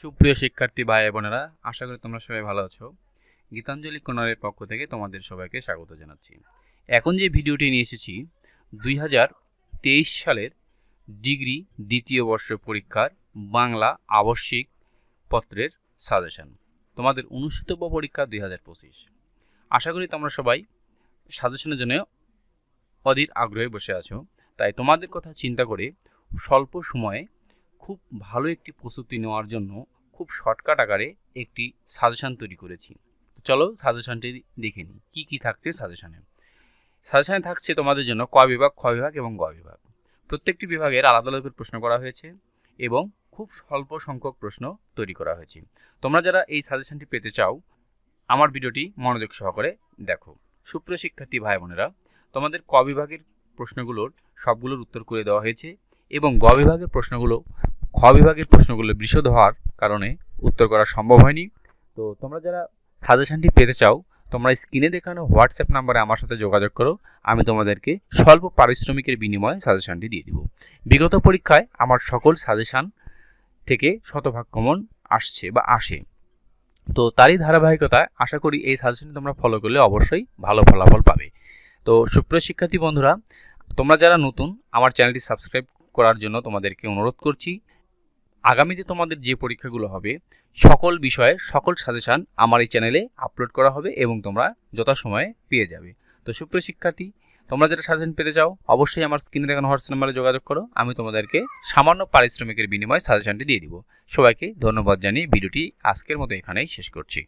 সুপ্রিয় শিক্ষার্থী ভাই বোনেরা, আশা করি তোমরা সবাই ভালো আছো। গীতাঞ্জলি কর্নারের পক্ষ থেকে তোমাদের সবাইকে স্বাগত জানাচ্ছি। এখন যে ভিডিওটি নিয়ে এসেছি, দুই হাজার তেইশ সালের ডিগ্রি দ্বিতীয় বর্ষ পরীক্ষার বাংলা আবশ্যিক পত্রের সাজেশন। তোমাদের অনুষ্ঠিতব্য পরীক্ষা দুই হাজার পঁচিশ। আশা করি তোমরা সবাই সাজেশনের জন্য অধীর আগ্রহে বসে আছো। তাই তোমাদের কথা চিন্তা করে স্বল্প সময়ে খুব ভালো একটি প্রস্তুতি নেওয়ার জন্য খুব শর্টকাট আকারে একটি সাজেশান তৈরি করেছি। চলো সাজেশানটি দেখে নিই। কী কী থাকছে সাজেশানে সাজেশানে থাকছে তোমাদের জন্য ক বিভাগ, খ বিভাগ এবং গ বিভাগ। প্রত্যেকটি বিভাগের আলাদা আলাদা প্রশ্ন করা হয়েছে এবং খুব স্বল্প সংখ্যক প্রশ্ন তৈরি করা হয়েছে। তোমরা যারা এই সাজেশানটি পেতে চাও, আমার ভিডিওটি মনোযোগ সহকারে দেখো। সুপ্রিয় শিক্ষার্থী ভাই বোনেরা, তোমাদের ক বিভাগের প্রশ্নগুলোর সবগুলোর উত্তর করে দেওয়া হয়েছে। এবং গ বিভাগের প্রশ্নগুলো, খ বিভাগের প্রশ্নগুলো বিশদ হওয়ার কারণে উত্তর করা সম্ভব হয়নি। তো তোমরা যারা সাজেশানটি পেতে চাও, তোমরা স্ক্রিনে দেখানো হোয়াটসঅ্যাপ নাম্বারে আমার সাথে যোগাযোগ করো। আমি তোমাদেরকে স্বল্প পারিশ্রমিকের বিনিময়ে সাজেশানটি দিয়ে দিব। বিগত পরীক্ষায় আমার সকল সাজেশান থেকে শতভাগ কমন আসছে বা আসে। তো তারই ধারাবাহিকতায় আশা করি এই সাজেশনটি তোমরা ফলো করলে অবশ্যই ভালো ফলাফল পাবে। তো সুপ্রিয় শিক্ষার্থী বন্ধুরা, তোমরা যারা নতুন, আমার চ্যানেলটি সাবস্ক্রাইব করার জন্য তোমাদেরকে অনুরোধ করছি। আগামীতে তোমাদের যে পরীক্ষাগুলো হবে, সকল বিষয়ে সকল সাজেশান আমার এই চ্যানেলে আপলোড করা হবে এবং তোমরা যথাসময়ে পেয়ে যাবে। তো সুপ্রিয় শিক্ষার্থী, তোমরা যেটা সাজেশন পেতে চাও, অবশ্যই আমার স্ক্রিনে দেখানো হোয়াটসঅ্যাপ নাম্বারে যোগাযোগ করো। আমি তোমাদেরকে সামান্য পারিশ্রমিকের বিনিময়ে সাজেশনটি দিয়ে দিব। সবাইকে ধন্যবাদ জানিয়ে ভিডিওটি আজকের মতো এখানেই শেষ করছি।